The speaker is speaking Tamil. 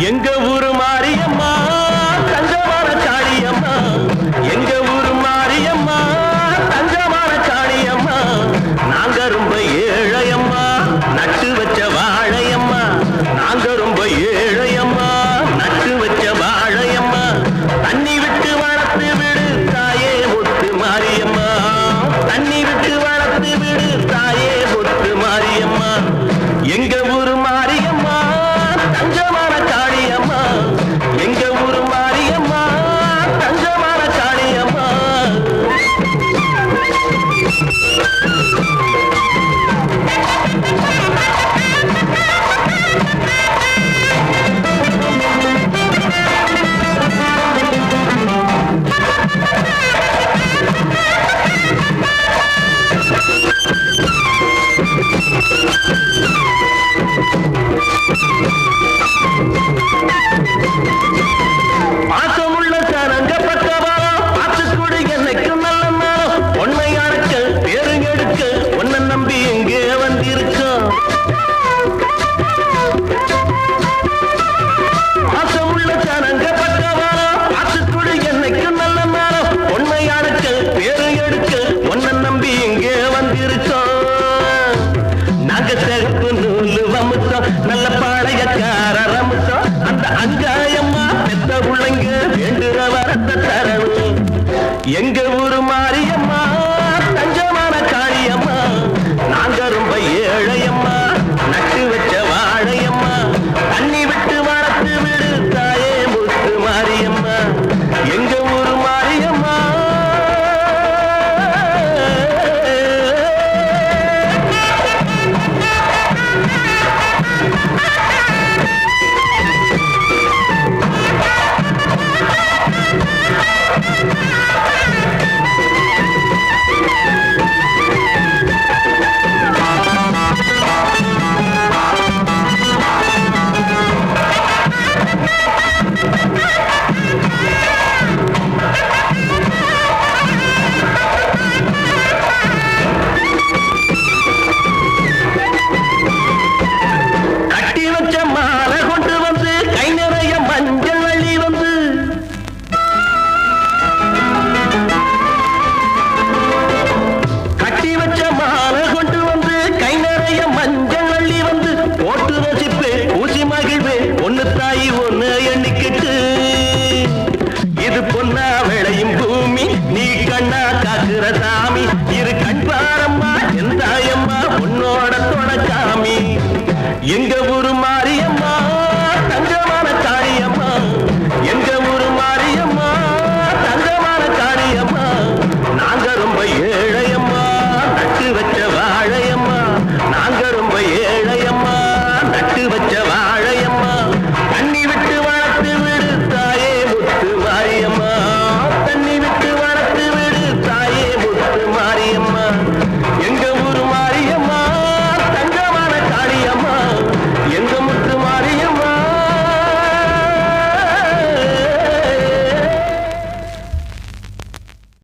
எங்க நாங்க செருப்பு நூலு வமுத்தோம் நல்ல பாளையக்கார ரமுத்தோம் அந்த அங்காயம்மா பெத்த உள்ளங்க வேண்டுற வரத்தை தரணும். எங்க ஊருமா